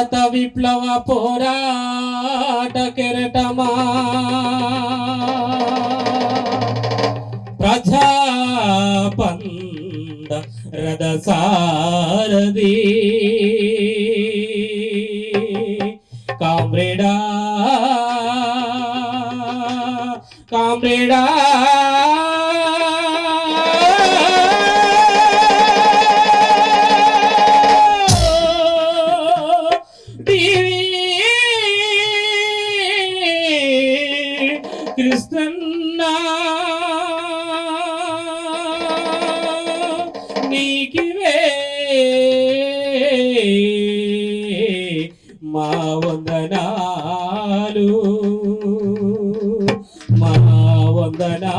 భారత విప్లవ పోరాట కెరటమా? ప్రజాపంద రథసారథి కామ్రేడా కామ్రేడా. కృష్ణన్నా. నీకివే మా వందనాలు. మా వందనాలు.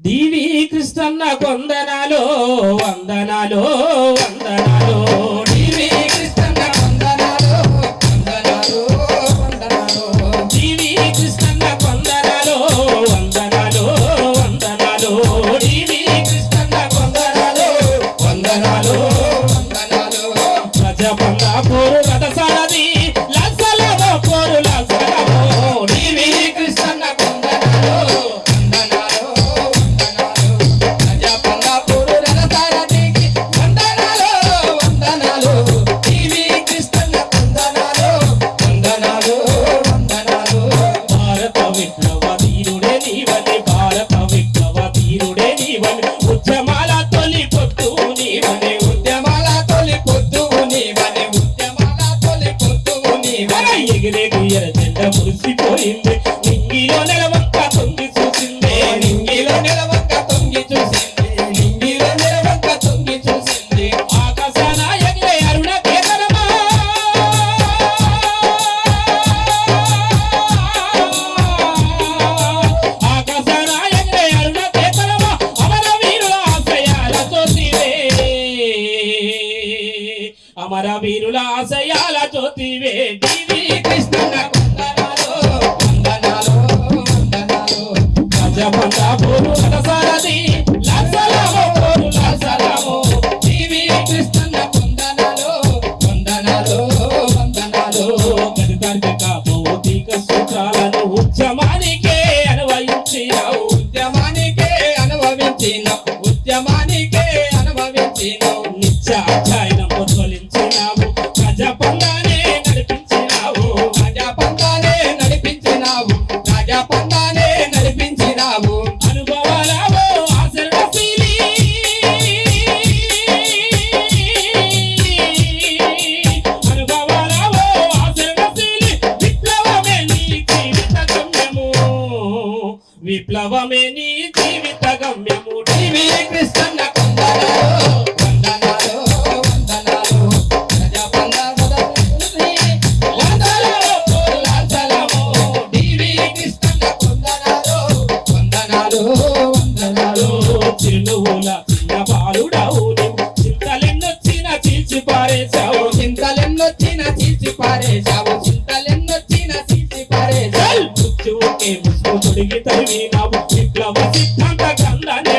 దీవి కృష్ణన్న కొందనాలో వందనాలో వందనాలో నీవని ఎర జెండ మురిసిపోయింది. నింగిలో నెలవంక తొంగి చూసింది. నింగిలో నెలవంక తొంగి చూసింది. నింగిలో నెలవంక తొంగి చూసింది. ఆకాశాన ఎగిరే అరుణ కేతనమా? ఆకాశాన ఎగిరే అరుణ కేతనమా? అమర వీరుల ఆశయాల జ్యోతివే అమర వీరుల ఆశయ ఉద్యమానికే అనుభవించినావు తొలించినావు. నడిపించినావు నడిపించినావు నడిపించినావు. విప్లవమే నీ జీవిత గమ్యము. విప్లవమే నీ చిరునవ్వుల చిన్న బాలుడవు చింతలెన్నొచ్చిన చీల్చి పారేశావు. చింతలెన్నొచ్చిన చీల్చి పారేశావు. చింతలెన్నొచ్చిన చీల్చి పారేశావు. పుచ్చు ఉంటే ముసుగు తొడిగి తరిగినావు విప్లవ సిద్ధాంత గ్రంథాన్ని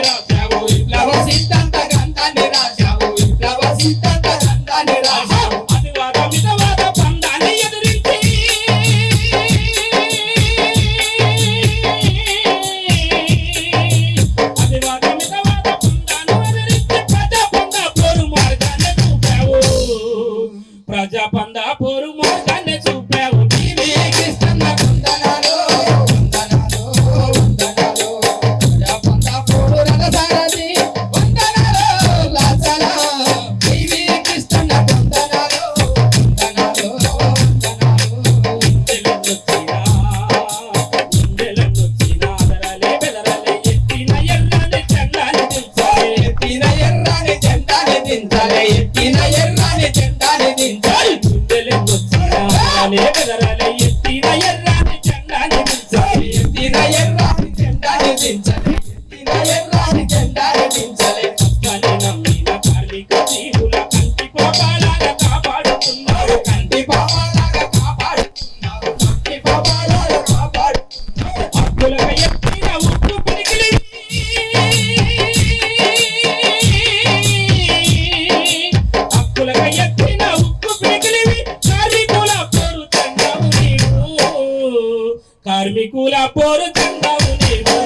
Ani, ekadar కార్మికుల పోరు చందవు నీవు